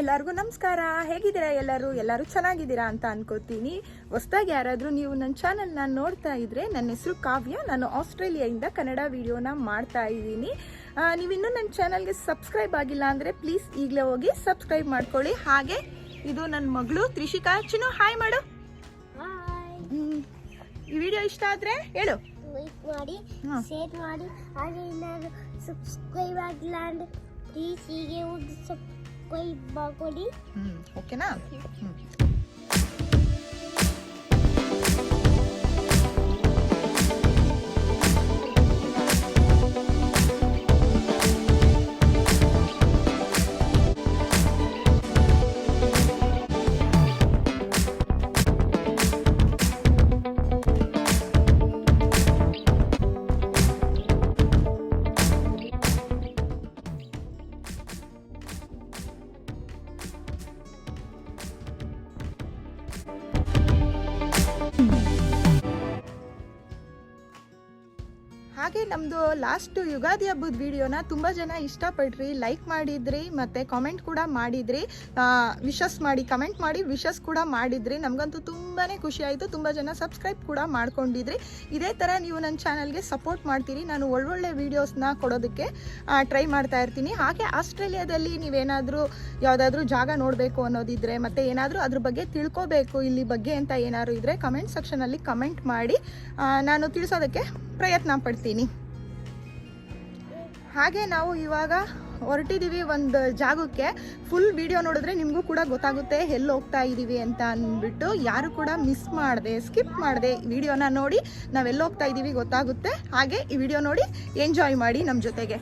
ಎಲ್ಲರಿಗೂ ನಮಸ್ಕಾರ. ಹೇಗಿದ್ದೀರಾ ಎಲ್ಲರೂ? ಎಲ್ಲರೂ ಚೆನ್ನಾಗಿದ್ದೀರಾ ಅಂತ ಅನ್ಕೋತೀನಿ. ಹೊಸದಾಗಿ ಯಾರಾದರೂ ನೀವು ನನ್ನ ಚಾನಲ್ನ ನೋಡ್ತಾ ಇದ್ರೆ ನನ್ನ ಹೆಸರು ಕಾವ್ಯ. ನಾನು ಆಸ್ಟ್ರೇಲಿಯಾಯಿಂದ ಕನ್ನಡ ವಿಡಿಯೋನ ಮಾಡ್ತಾ ಇದ್ದೀನಿ. ನೀವು ಇನ್ನೂ ನನ್ನ ಚಾನಲ್ಗೆ ಸಬ್ಸ್ಕ್ರೈಬ್ ಆಗಿಲ್ಲ ಅಂದರೆ ಪ್ಲೀಸ್ ಈಗಲೇ ಹೋಗಿ ಸಬ್ಸ್ಕ್ರೈಬ್ ಮಾಡ್ಕೊಳ್ಳಿ. ಹಾಗೆ ಇದು ನನ್ನ ಮಗಳು ತ್ರಿಷಿಕಾ. ಚಿನ್ನು ಹಾಯ್ ಮಾಡು. ಈ ವಿಡಿಯೋ ಇಷ್ಟ ಆದರೆ ಹೇಳು. ಮಾಡಿ. ಶೇರ್ ಮಾಡಿ. ಹಾಗೆ ಸಬ್ಸ್ಕ್ರೈಬ್ ಆಗಿಲ್ಲ ಅಂದ್ರೆ ಪ್ಲೀಸ್ ಹೀಗೆ ಹೋಗಿ ಸಬ್ಸ್ಕ್ರೈಬ್ ಮಾಡ್ಕೊಳ್ಳಿ ಹ್ಞೂ ಓಕೆನಾ ಹ್ಞೂ ಹಾಗೆ ನಮ್ಮದು ಲಾಸ್ಟ್ ಯುಗಾದಿ ಹಬ್ಬದ ವಿಡಿಯೋನ ತುಂಬ ಜನ ಇಷ್ಟಪಡ್ರಿ ಲೈಕ್ ಮಾಡಿದ್ರಿ ಮತ್ತು ಕಾಮೆಂಟ್ ಕೂಡ ಮಾಡಿದ್ರಿ. ವಿಶಸ್ ಮಾಡಿ ಕಮೆಂಟ್ ಮಾಡಿ ವಿಶಸ್ ಕೂಡ ಮಾಡಿದ್ರಿ. ನಮಗಂತೂ ತುಂಬಾ ಖುಷಿ ಆಯಿತು. ತುಂಬ ಜನ ಸಬ್ಸ್ಕ್ರೈಬ್ ಕೂಡ ಮಾಡ್ಕೊಂಡಿದ್ರಿ. ಇದೇ ಥರ ನೀವು ನನ್ನ ಚಾನಲ್ಗೆ ಸಪೋರ್ಟ್ ಮಾಡ್ತೀರಿ. ನಾನು ಒಳ್ಳೊಳ್ಳೆ ವೀಡಿಯೋಸ್ನ ಕೊಡೋದಕ್ಕೆ ಟ್ರೈ ಮಾಡ್ತಾ ಇರ್ತೀನಿ. ಹಾಗೆ ಆಸ್ಟ್ರೇಲಿಯಾದಲ್ಲಿ ನೀವೇನಾದರೂ ಯಾವುದಾದ್ರೂ ಜಾಗ ನೋಡಬೇಕು ಅನ್ನೋದಿದ್ರೆ ಮತ್ತು ಏನಾದರೂ ಅದ್ರ ಬಗ್ಗೆ ತಿಳ್ಕೋಬೇಕು ಇಲ್ಲಿ ಬಗ್ಗೆ ಅಂತ ಏನಾದ್ರು ಇದ್ದರೆ ಕಮೆಂಟ್ ಸೆಕ್ಷನಲ್ಲಿ ಕಮೆಂಟ್ ಮಾಡಿ ನಾನು ತಿಳಿಸೋದಕ್ಕೆ ಪ್ರಯತ್ನ ಪಡ್ತೀನಿ. ಹಾಗೆ ನಾವು ಇವಾಗ ಹೊರಟಿದ್ದೀವಿ ಒಂದು ಜಾಗಕ್ಕೆ. ಫುಲ್ ವಿಡಿಯೋ ನೋಡಿದ್ರೆ ನಿಮಗೂ ಕೂಡ ಗೊತ್ತಾಗುತ್ತೆ ಎಲ್ಲಿ ಹೋಗ್ತಾ ಇದ್ದೀವಿ ಅಂತ ಅಂದ್ಬಿಟ್ಟು. ಯಾರು ಕೂಡ ಮಿಸ್ ಮಾಡಿದೆ ಸ್ಕಿಪ್ ಮಾಡಿದೆ ವಿಡಿಯೋನ ನೋಡಿ ನಾವೆಲ್ಲಿ ಹೋಗ್ತಾ ಇದ್ದೀವಿ ಗೊತ್ತಾಗುತ್ತೆ. ಹಾಗೆ ಈ ವಿಡಿಯೋ ನೋಡಿ ಎಂಜಾಯ್ ಮಾಡಿ ನಮ್ಮ ಜೊತೆಗೆ.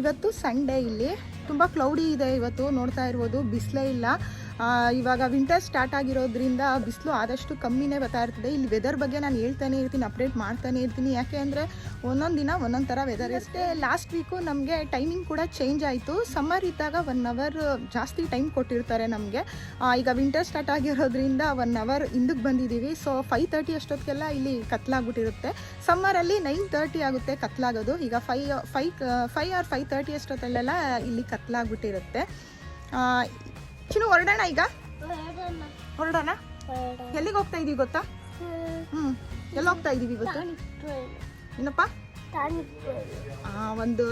ಇವತ್ತು ಸಂಡೇ ಇಲ್ಲಿ. ತುಂಬ ಕ್ಲೌಡಿ ಇದೆ ಇವತ್ತು, ನೋಡ್ತಾ ಇರ್ಬೋದು, ಬಿಸಿಲೇ ಇಲ್ಲ. ಇವಾಗ ವಿಂಟರ್ ಸ್ಟಾರ್ಟ್ ಆಗಿರೋದ್ರಿಂದ ಬಿಸಿಲು ಆದಷ್ಟು ಕಮ್ಮಿನೇ ಬರ್ತಾ ಇರ್ತದೆ. ಇಲ್ಲಿ ವೆದರ್ ಬಗ್ಗೆ ನಾನು ಹೇಳ್ತಾನೆ ಇರ್ತೀನಿ ಅಪ್ಡೇಟ್ ಮಾಡ್ತಾನೆ ಇರ್ತೀನಿ. ಯಾಕೆ ಅಂದರೆ ಒಂದೊಂದು ದಿನ ಒಂದೊಂದು ಥರ ವೆದರ್ ಅಷ್ಟೇ ಲಾಸ್ಟ್ ವೀಕು ನಮಗೆ ಟೈಮಿಂಗ್ ಕೂಡ ಚೇಂಜ್ ಆಯಿತು. ಸಮ್ಮರ್ ಇದ್ದಾಗ ಒನ್ ಅವರ್ ಜಾಸ್ತಿ ಟೈಮ್ ಕೊಟ್ಟಿರ್ತಾರೆ ನಮಗೆ. ಈಗ ವಿಂಟರ್ ಸ್ಟಾರ್ಟ್ ಆಗಿರೋದ್ರಿಂದ ಒನ್ ಅವರ್ ಹಿಂದಕ್ಕೆ ಬಂದಿದ್ದೀವಿ ಸೊ ಫೈವ್ ತರ್ಟಿ ಅಷ್ಟೊತ್ತಿಗೆಲ್ಲ ಇಲ್ಲಿ ಕತ್ಲಾಗ್ಬಿಟ್ಟಿರುತ್ತೆ. ಸಮ್ಮರಲ್ಲಿ ನೈನ್ ತರ್ಟಿ ಆಗುತ್ತೆ ಕತ್ಲಾಗೋದು. ಈಗ five five five or five thirty ಅಷ್ಟೊತ್ತಲ್ಲೆಲ್ಲ ಇಲ್ಲಿ ಕತ್ಲಾಗ್ಬಿಟ್ಟಿರುತ್ತೆ. ಚಿನ್ನು ಹೊರಡೋಣ ಈಗ? ಹೊರಡೋಣ. ಎಲ್ಲಿಗೆ ಹೋಗ್ತಾ ಇದೀವಿ ಗೊತ್ತಾ? ಹ್ಮ್. ಎಲ್ಲಿ ಹೋಗ್ತಾ ಇದೀವಿ ಗೊತ್ತಾ? ಏನಪ್ಪ ಒಂದು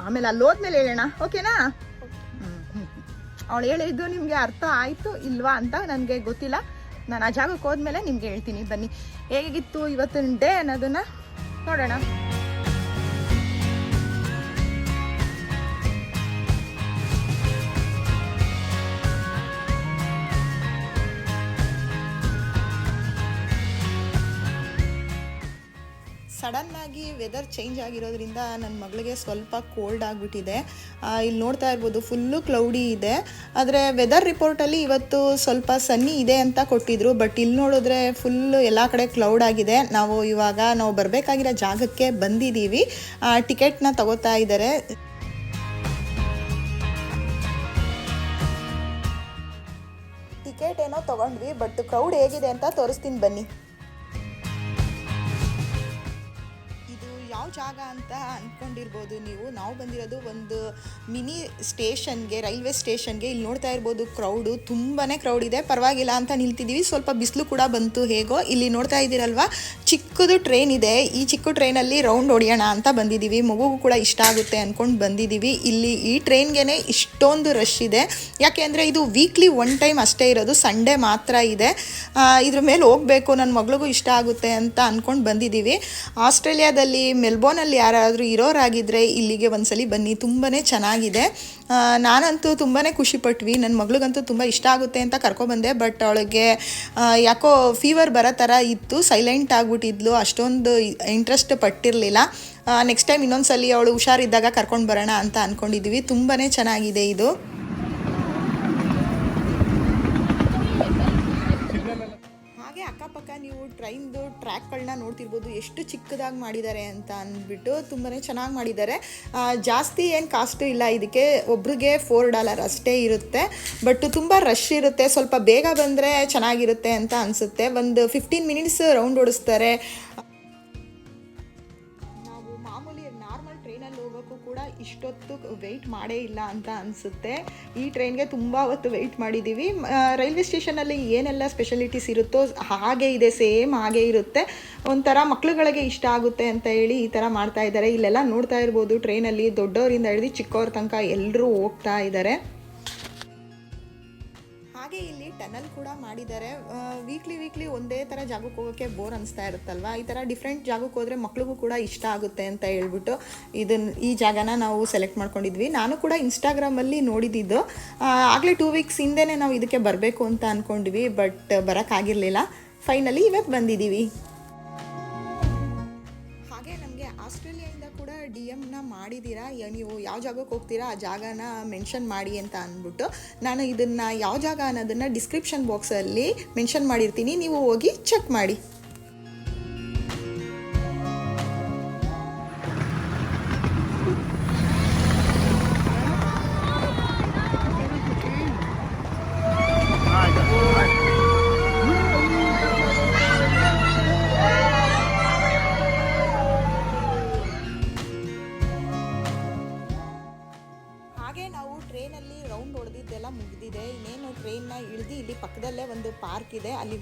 ಆಮೇಲೆ ಅಲ್ಲಿ ಹೋದ್ಮೇಲೆ ಹೇಳೋಣ ಓಕೆನಾ? ಅವಳು ಹೇಳಿದ್ದು ನಿಮಗೆ ಅರ್ಥ ಆಯಿತು ಇಲ್ವಾ ಅಂತ ನನಗೆ ಗೊತ್ತಿಲ್ಲ. ನಾನು ಆ ಜಾಗಕ್ಕೆ ಹೋದ್ಮೇಲೆ ನಿಮ್ಗೆ ಹೇಳ್ತೀನಿ. ಬನ್ನಿ. ಹೇಗಿತ್ತು ಇವತ್ತಿನ ಡೇ ಅನ್ನೋದನ್ನ ನೋಡೋಣ. ವೆದರ್ ಚೇಂಜ್ ಆಗಿರೋದ್ರಿಂದ ನನ್ನ ಮಗಳಿಗೆ ಸ್ವಲ್ಪ ಕೋಲ್ಡ್ ಆಗಿಬಿಟ್ಟಿದೆ. ಇಲ್ಲಿ ನೋಡ್ತಾ ಇರ್ಬೋದು ಫುಲ್ಲು ಕ್ಲೌಡಿ ಇದೆ. ಆದರೆ ವೆದರ್ ರಿಪೋರ್ಟಲ್ಲಿ ಇವತ್ತು ಸ್ವಲ್ಪ ಸನ್ನಿ ಇದೆ ಅಂತ ಕೊಟ್ಟಿದ್ರು. ಬಟ್ ಇಲ್ಲಿ ನೋಡಿದ್ರೆ ಫುಲ್ಲು ಎಲ್ಲ ಕಡೆ ಕ್ಲೌಡ್ ಆಗಿದೆ. ನಾವು ಇವಾಗ ನಾವು ಬರಬೇಕಾಗಿರೋ ಜಾಗಕ್ಕೆ ಬಂದಿದ್ದೀವಿ. ಟಿಕೆಟ್ನ ತಗೋತಾ ಇದ್ದಾರೆ. ಟಿಕೆಟ್ ಏನೋ ತಗೊಂಡ್ವಿ ಬಟ್ ಕ್ರೌಡ್ ಹೇಗಿದೆ ಅಂತ ತೋರಿಸ್ತೀನಿ ಬನ್ನಿ. ಯಾವ ಜಾಗ ಅಂತ ಅಂದ್ಕೊಂಡಿರ್ಬೋದು ನೀವು. ನಾವು ಬಂದಿರೋದು ಒಂದು ಮಿನಿ ಸ್ಟೇಷನ್ಗೆ, ರೈಲ್ವೆ ಸ್ಟೇಷನ್ಗೆ. ಇಲ್ಲಿ ನೋಡ್ತಾ ಇರ್ಬೋದು ಕ್ರೌಡು ತುಂಬಾ ಕ್ರೌಡ್ ಇದೆ. ಪರವಾಗಿಲ್ಲ ಅಂತ ನಿಲ್ತಿದ್ದೀವಿ ಸ್ವಲ್ಪ ಬಿಸಿಲು ಕೂಡ ಬಂತು ಹೇಗೋ. ಇಲ್ಲಿ ನೋಡ್ತಾ ಇದ್ದೀರಲ್ವಾ, ಚಿಕ್ಕದು ಟ್ರೈನ್ ಇದೆ. ಈ ಚಿಕ್ಕ ಟ್ರೈನಲ್ಲಿ ರೌಂಡ್ ಹೊಡೆಯೋಣ ಅಂತ ಬಂದಿದ್ದೀವಿ ಮಗುಗೂ ಕೂಡ ಇಷ್ಟ ಆಗುತ್ತೆ ಅಂದ್ಕೊಂಡು ಬಂದಿದ್ದೀವಿ ಇಲ್ಲಿ ಈ ಟ್ರೈನ್ಗೆ ಇಷ್ಟೊಂದು ರಶ್ ಇದೆ. ಯಾಕೆ ಅಂದರೆ ಇದು ವೀಕ್ಲಿ ಒನ್ ಟೈಮ್ ಅಷ್ಟೇ ಇರೋದು. ಸಂಡೇ ಮಾತ್ರ ಇದೆ. ಇದ್ರ ಮೇಲೆ ಹೋಗಬೇಕು. ನನ್ನ ಮಗಳಿಗೂ ಇಷ್ಟ ಆಗುತ್ತೆ ಅಂತ ಅಂದ್ಕೊಂಡು ಬಂದಿದ್ದೀವಿ ಆಸ್ಟ್ರೇಲಿಯಾದಲ್ಲಿ ಮೆಲ್ಬೋರ್ನಲ್ಲಿ ಯಾರಾದರೂ ಇರೋರಾಗಿದ್ದರೆ ಇಲ್ಲಿಗೆ ಒಂದ್ಸಲಿ ಬನ್ನಿ ತುಂಬಾ ಚೆನ್ನಾಗಿದೆ. ನಾನಂತೂ ತುಂಬಾ ಖುಷಿಪಟ್ವಿ ನನ್ನ ಮಗಳಿಗಂತೂ ತುಂಬ ಇಷ್ಟ ಆಗುತ್ತೆ ಅಂತ ಕರ್ಕೊಬಂದೆ, ಬಟ್ ಅವಳಿಗೆ ಯಾಕೋ ಫೀವರ್ ಬರೋ ಥರ ಇತ್ತು ಸೈಲೆಂಟ್ ಆಗಿಬಿಟ್ಟಿದ್ಲು, ಅಷ್ಟೊಂದು ಇಂಟ್ರೆಸ್ಟ್ ಪಟ್ಟಿರಲಿಲ್ಲ. ನೆಕ್ಸ್ಟ್ ಟೈಮ್ ಇನ್ನೊಂದ್ಸಲಿ ಅವಳು ಹುಷಾರಿದ್ದಾಗ ಕರ್ಕೊಂಡು ಬರೋಣ ಅಂತ ಅಂದ್ಕೊಂಡಿದ್ವಿ ತುಂಬಾ ಚೆನ್ನಾಗಿದೆ ಇದು ಹಾಗೆ ಅಕ್ಕಪಕ್ಕ ನೀವು ಟ್ರೈನ್ದು ಟ್ರ್ಯಾಕ್ಗಳನ್ನ ನೋಡ್ತಿರ್ಬೋದು, ಎಷ್ಟು ಚಿಕ್ಕದಾಗಿ ಮಾಡಿದ್ದಾರೆ ಅಂತ ಅಂದ್ಬಿಟ್ಟು ತುಂಬಾ ಚೆನ್ನಾಗಿ ಮಾಡಿದ್ದಾರೆ. ಜಾಸ್ತಿ ಏನು ಕಾಸ್ಟು ಇಲ್ಲ, ಇದಕ್ಕೆ ಒಬ್ರಿಗೆ ಫೋರ್ ಡಾಲರ್ ಅಷ್ಟೇ ಇರುತ್ತೆ. ಬಟ್ ತುಂಬ ರಶ್ ಇರುತ್ತೆ, ಸ್ವಲ್ಪ ಬೇಗ ಬಂದರೆ ಚೆನ್ನಾಗಿರುತ್ತೆ ಅಂತ ಅನಿಸುತ್ತೆ. ಒಂದು ಫಿಫ್ಟೀನ್ ಮಿನಿಟ್ಸ್ ರೌಂಡ್ ಓಡಿಸ್ತಾರೆ. ಇಷ್ಟೊತ್ತು ವೆಯ್ಟ್ ಮಾಡೇ ಇಲ್ಲ ಅಂತ ಅನಿಸುತ್ತೆ. ಈ ಟ್ರೈನ್ಗೆ ತುಂಬ ಹೊತ್ತು ವೆಯ್ಟ್ ಮಾಡಿದ್ದೀವಿ ರೈಲ್ವೆ ಸ್ಟೇಷನಲ್ಲಿ ಏನೆಲ್ಲ ಸ್ಪೆಷಲಿಟೀಸ್ ಇರುತ್ತೋ ಹಾಗೆ ಇದೆ ಸೇಮ್ ಹಾಗೆ ಇರುತ್ತೆ. ಒಂಥರ ಮಕ್ಳುಗಳಿಗೆ ಇಷ್ಟ ಆಗುತ್ತೆ ಅಂತ ಹೇಳಿ ಈ ಥರ ಮಾಡ್ತಾ ಇದ್ದಾರೆ. ಇಲ್ಲೆಲ್ಲ ನೋಡ್ತಾ ಇರ್ಬೋದು ಟ್ರೈನಲ್ಲಿ ದೊಡ್ಡವರಿಂದ ಹಿಡಿದು ಚಿಕ್ಕವ್ರ ತನಕ ಎಲ್ಲರೂ ಹೋಗ್ತಾ ಇದ್ದಾರೆ. ಹಾಗೆ ಇಲ್ಲಿ ಟನಲ್ ಕೂಡ ಮಾಡಿದ್ದಾರೆ. ವೀಕ್ಲಿ ವೀಕ್ಲಿ ಒಂದೇ ಥರ ಜಾಗಕ್ಕೆ ಹೋಗೋಕ್ಕೆ ಬೋರ್ ಅನಿಸ್ತಾ ಇರುತ್ತಲ್ವಾ? ಈ ಥರ ಡಿಫ್ರೆಂಟ್ ಜಾಗಕ್ಕೆ ಹೋದರೆ ಮಕ್ಳಿಗೂ ಕೂಡ ಇಷ್ಟ ಆಗುತ್ತೆ ಅಂತ ಹೇಳ್ಬಿಟ್ಟು ಇದನ್ನು ಈ ಜಾಗನ ನಾವು ಸೆಲೆಕ್ಟ್ ಮಾಡ್ಕೊಂಡಿದ್ವಿ. ನಾನು ಕೂಡ ಇನ್ಸ್ಟಾಗ್ರಾಮಲ್ಲಿ ನೋಡಿದ್ದು ಆಗಲೇ ಟೂ ವೀಕ್ಸ್ ಹಿಂದೆನೇ ನಾವು ಇದಕ್ಕೆ ಬರಬೇಕು ಅಂತ ಅಂದ್ಕೊಂಡ್ವಿ ಬಟ್ ಬರೋಕ್ಕಾಗಿರಲಿಲ್ಲ ಫೈನಲಿ ಇವತ್ತು ಬಂದಿದ್ದೀವಿ ಮಾಡಿದ್ದೀರಾ? ನೀವು ಯಾವ ಜಾಗಕ್ಕೆ ಹೋಗ್ತೀರಾ? ಆ ಜಾಗನ ಮೆನ್ಷನ್ ಮಾಡಿ ಅಂತ ಅಂದ್ಬಿಟ್ಟು ನಾನು ಇದನ್ನು ಯಾವ ಜಾಗ ಅನ್ನೋದನ್ನು ಡಿಸ್ಕ್ರಿಪ್ಷನ್ ಬಾಕ್ಸಲ್ಲಿ ಮೆನ್ಷನ್ ಮಾಡಿರ್ತೀನಿ. ನೀವು ಹೋಗಿ ಚೆಕ್ ಮಾಡಿ.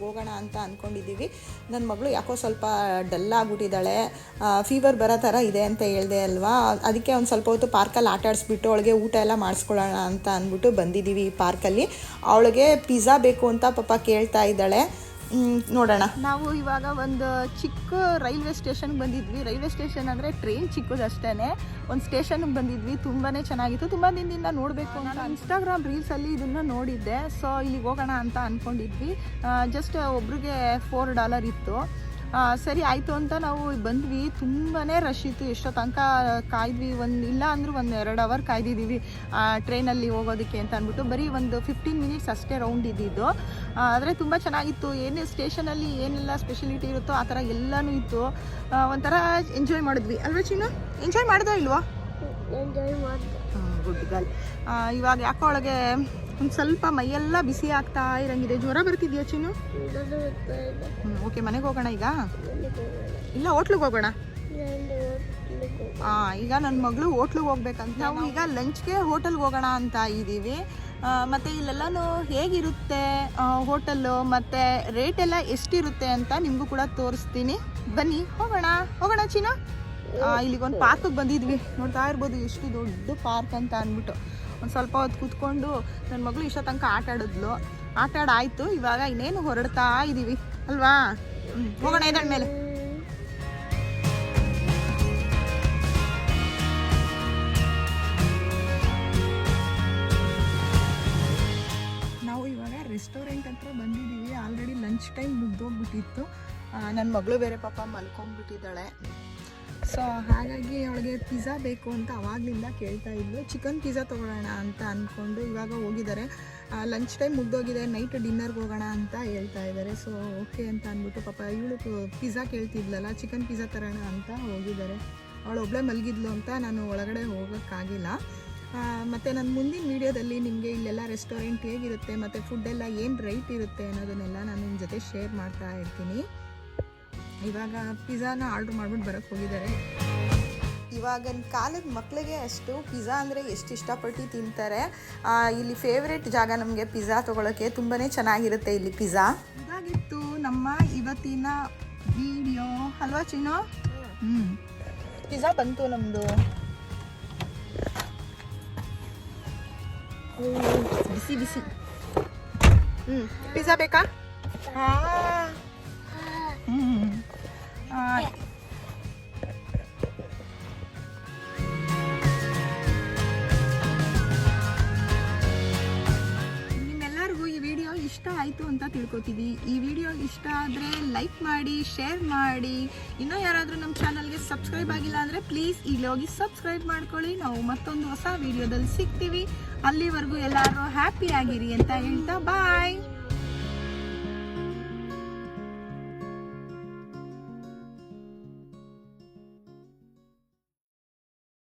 ಹೋಗೋಣ ಅಂತ ಅಂದ್ಕೊಂಡಿದ್ದೀವಿ ನನ್ನ ಮಗಳು ಯಾಕೋ ಸ್ವಲ್ಪ ಡಲ್ ಆಗಿಬಿಟ್ಟಿದ್ದಾಳೆ. ಫೀವರ್ ಬರೋ ಥರ ಇದೆ ಅಂತ ಹೇಳಿದೆ ಅಲ್ವಾ? ಅದಕ್ಕೆ ಒಂದು ಸ್ವಲ್ಪ ಹೊತ್ತು ಪಾರ್ಕಲ್ಲಿ ಆಟ ಆಡಿಸ್ಬಿಟ್ಟು ಅವಳಿಗೆ ಊಟ ಎಲ್ಲ ಮಾಡಿಸ್ಕೊಳ್ಳೋಣ ಅಂತ ಅಂದ್ಬಿಟ್ಟು ಬಂದಿದ್ದೀವಿ ಪಾರ್ಕಲ್ಲಿ. ಅವಳಿಗೆ ಪಿಜ್ಜಾ ಬೇಕು ಅಂತ ಪಾಪ ಕೇಳ್ತಾ ಇದ್ದಾಳೆ. ನೋಡೋಣ. ನಾವು ಇವಾಗ ಒಂದು ಚಿಕ್ಕ ರೈಲ್ವೆ ಸ್ಟೇಷನ್ಗೆ ಬಂದಿದ್ವಿ. ರೈಲ್ವೆ ಸ್ಟೇಷನ್ ಅಂದರೆ ಟ್ರೈನ್ ಚಿಕ್ಕದಷ್ಟೇ ಒಂದು ಸ್ಟೇಷನ್ಗೆ ಬಂದಿದ್ವಿ. ತುಂಬಾ ಚೆನ್ನಾಗಿತ್ತು. ತುಂಬ ದಿನದಿಂದ ನೋಡಬೇಕು ನಾನು ಇನ್ಸ್ಟಾಗ್ರಾಮ್ ರೀಲ್ಸಲ್ಲಿ ಇದನ್ನು ನೋಡಿದ್ದೆ. ಸೊ ಇಲ್ಲಿಗೆ ಹೋಗೋಣ ಅಂತ ಅಂದ್ಕೊಂಡಿದ್ವಿ ಜಸ್ಟ್ ಒಬ್ರಿಗೆ ಫೋರ್ ಡಾಲರ್ ಇತ್ತು. ಸರಿ ಆಯಿತು ಅಂತ ನಾವು ಬಂದ್ವಿ. ತುಂಬಾ ರಶ್ ಇತ್ತು. ಎಷ್ಟೋ ತನಕ ಕಾಯ್ದ್ವಿ. ಒಂದು ಇಲ್ಲ ಅಂದರೂ ಒಂದು ಎರಡು ಅವರ್ ಕಾಯ್ದಿದ್ದೀವಿ. ಟ್ರೈನಲ್ಲಿ ಹೋಗೋದಕ್ಕೆ ಅಂತ ಅಂದ್ಬಿಟ್ಟು ಬರೀ ಒಂದು ಫಿಫ್ಟೀನ್ ಮಿನಿಟ್ಸ್ ಅಷ್ಟೇ ರೌಂಡ್ ಇದ್ದಿದ್ದು. ಆದರೆ ತುಂಬ ಚೆನ್ನಾಗಿತ್ತು. ಏನು ಸ್ಟೇಷನಲ್ಲಿ ಏನೆಲ್ಲ ಸ್ಪೆಷಲಿಟಿ ಇರುತ್ತೋ ಆ ಥರ ಎಲ್ಲನೂ ಇತ್ತು. ಒಂಥರ ಎಂಜಾಯ್ ಮಾಡಿದ್ವಿ. ಅಲ್ವಾ ಚಿನ್ನ ಎಂಜಾಯ್ ಮಾಡಿದೋ ಇಲ್ವಾ? ಎಂಜಾಯ್ ಗುಡ್ ಗರ್ಲ್ ಇವಾಗ ಯಾಕೋ ಒಳಗೆ ಒಂದು ಸ್ವಲ್ಪ ಮೈಯೆಲ್ಲ ಬಿಸಿ ಆಗ್ತಾ ಇರಂಗಿದೆ. ಜ್ವರ ಬರ್ತಿದ್ಯಾ ಚಿನ್ನು? ನಾನು ಓಕೆ ಮನೆಗೆ ಹೋಗೋಣ ಈಗ? ಇಲ್ಲ, ಹೋಟ್ಲಿಗೆ ಹೋಗೋಣ? ಹಾ ಈಗ ನನ್ನ ಮಗಳು ಹೋಟ್ಲಿಗೆ ಹೋಗ್ಬೇಕಂತ. ನಾವು ಈಗ ಲಂಚ್ಗೆ ಹೋಟೆಲ್ಗೆ ಹೋಗೋಣ ಅಂತ ಇದ್ದೀವಿ. ಮತ್ತು ಇಲ್ಲೆಲ್ಲನೂ ಹೇಗಿರುತ್ತೆ ಹೋಟೆಲ್ಲು? ಮತ್ತು ರೇಟ್ ಎಲ್ಲ ಎಷ್ಟಿರುತ್ತೆ ಅಂತ ನಿಮಗೂ ಕೂಡ ತೋರಿಸ್ತೀನಿ. ಬನ್ನಿ, ಹೋಗೋಣ ಹೋಗೋಣ ಚೀನಾ ಇಲ್ಲಿಗೊಂದು ಪಾರ್ಕಿಗೆ ಬಂದಿದ್ವಿ. ನೋಡ್ತಾ ಇರ್ಬೋದು, ಎಷ್ಟು ದೊಡ್ಡ ಪಾರ್ಕ್ ಅಂತ ಅಂದ್ಬಿಟ್ಟು. ಒಂದು ಸ್ವಲ್ಪ ಹೊತ್ತು ಕುತ್ಕೊಂಡು ನನ್ನ ಮಗಳು ಇಷ್ಟ ತನಕ ಆಟ ಆಡಿದ್ಲು. ಆಟ ಆಡಾಯ್ತು ಇವಾಗ ಇನ್ನೇನು ಹೊರಡ್ತಾ ಇದ್ದೀವಿ ಅಲ್ವಾ? ಹೋಗೋಣ ಇದಣ್ಣ ಮೇಲೆ. ನಾವು ಇವಾಗ ರೆಸ್ಟೋರೆಂಟ್ ಹತ್ರ ಬಂದಿದ್ದೀವಿ ಆಲ್ರೆಡಿ ಲಂಚ್ ಟೈಮ್ ಮುಗ್ದೋಗ್ಬಿಟ್ಟಿತ್ತು. ನನ್ನ ಮಗಳು ಬೇರೆ ಪಾಪ ಮಲ್ಕೊಂಡ್ಬಿಟ್ಟಿದ್ದಾಳೆ. ಸೊ ಹಾಗಾಗಿ ಅವಳಿಗೆ ಪಿಜ್ಜಾ ಬೇಕು ಅಂತ ಅವಾಗಲಿಂದ ಕೇಳ್ತಾ ಇದ್ಲು. ಚಿಕನ್ ಪಿಜ್ಜಾ ತೊಗೊಳ್ಳೋಣ ಅಂತ ಅಂದ್ಕೊಂಡು ಇವಾಗ ಹೋಗಿದ್ದಾರೆ. ಲಂಚ್ ಟೈಮ್ ಮುಗ್ದೋಗಿದೆ. ನೈಟ್ ಡಿನ್ನರ್ಗೆ ಹೋಗೋಣ ಅಂತ ಹೇಳ್ತಾ ಇದ್ದಾರೆ. ಸೊ ಓಕೆ ಅಂತ ಅಂದ್ಬಿಟ್ಟು ಪಾಪ ಇವಳು ಪಿಜ್ಜಾ ಕೇಳ್ತಿದ್ಲಲ್ಲ, ಚಿಕನ್ ಪಿಜ್ಜಾ ತರೋಣ ಅಂತ ಹೋಗಿದ್ದಾರೆ. ಅವಳು ಒಬ್ಬಳೇ ಮಲಗಿದ್ಲು ಅಂತ ನಾನು ಒಳಗಡೆ ಹೋಗೋಕ್ಕಾಗಿಲ್ಲ. ಮತ್ತು ನಾನು ಮುಂದಿನ ವೀಡಿಯೋದಲ್ಲಿ ನಿಮಗೆ ಇಲ್ಲೆಲ್ಲ ರೆಸ್ಟೋರೆಂಟ್ ಹೇಗಿರುತ್ತೆ ಮತ್ತು ಫುಡ್ಡೆಲ್ಲ ಏನು ರೈಟ್ ಇರುತ್ತೆ ಅನ್ನೋದನ್ನೆಲ್ಲ ನಾನು ನಿಮ್ಮ ಜೊತೆ ಶೇರ್ ಮಾಡ್ತಾ ಇರ್ತೀನಿ. ಇವಾಗ ಪಿಜ್ಜಾನ ಆರ್ಡ್ರ್ ಮಾಡ್ಬಿಟ್ಟು ಬರೋಕ್ಕೆ ಹೋಗಿದ್ದಾರೆ. ಇವಾಗಿನ ಕಾಲದ ಮಕ್ಕಳಿಗೆ ಅಷ್ಟು ಪಿಜ್ಜಾ ಅಂದರೆ ಎಷ್ಟು ಇಷ್ಟಪಟ್ಟು ತಿಂತಾರೆ. ಇಲ್ಲಿ ಫೇವ್ರೆಟ್ ಜಾಗ ನಮಗೆ ಪಿಜ್ಜಾ ತೊಗೊಳಕ್ಕೆ ತುಂಬಾ ಚೆನ್ನಾಗಿರುತ್ತೆ ಇಲ್ಲಿ ಪಿಜ್ಜಾ. ಇದಾಗಿತ್ತು ನಮ್ಮ ಇವತ್ತಿನ ವಿಡಿಯೋ ಅಲ್ವಾ ಚಿನ್ನು? ಹ್ಞೂ ಪಿಜ್ಜಾ ಬಂತು ನಮ್ಮದು ಬಿಸಿ ಬಿಸಿ. ಹ್ಞೂ ಪಿಜ್ಜಾ ಬೇಕಾ? ಹಾಂ. ಅಂತ ಈ ವಿಡಿಯೋ ಇಷ್ಟ ಆದರೆ ಲೈಕ್ ಮಾಡಿ ಶೇರ್ ಮಾಡಿ. ಇನ್ನೂ ಯಾರಾದರೂ ನಮ್ಮ ಚಾನಲ್ಗೆ ಸಬ್ಸ್ಕ್ರೈಬ್ ಆಗಿಲ್ಲ ಅಂದರೆ ಪ್ಲೀಸ್ ಇಲ್ಲಿ ಹೋಗಿ ಸಬ್ಸ್ಕ್ರೈಬ್ ಮಾಡ್ಕೊಳ್ಳಿ. ನಾವು ಮತ್ತೊಂದು ಹೊಸ ವಿಡಿಯೋದಲ್ಲಿ ಸಿಗ್ತೀವಿ. ಅಲ್ಲಿವರೆಗೂ ಎಲ್ಲರೂ ಹ್ಯಾಪಿಯಾಗಿರಿ ಅಂತ ಹೇಳ್ತಾ ಬಾಯ್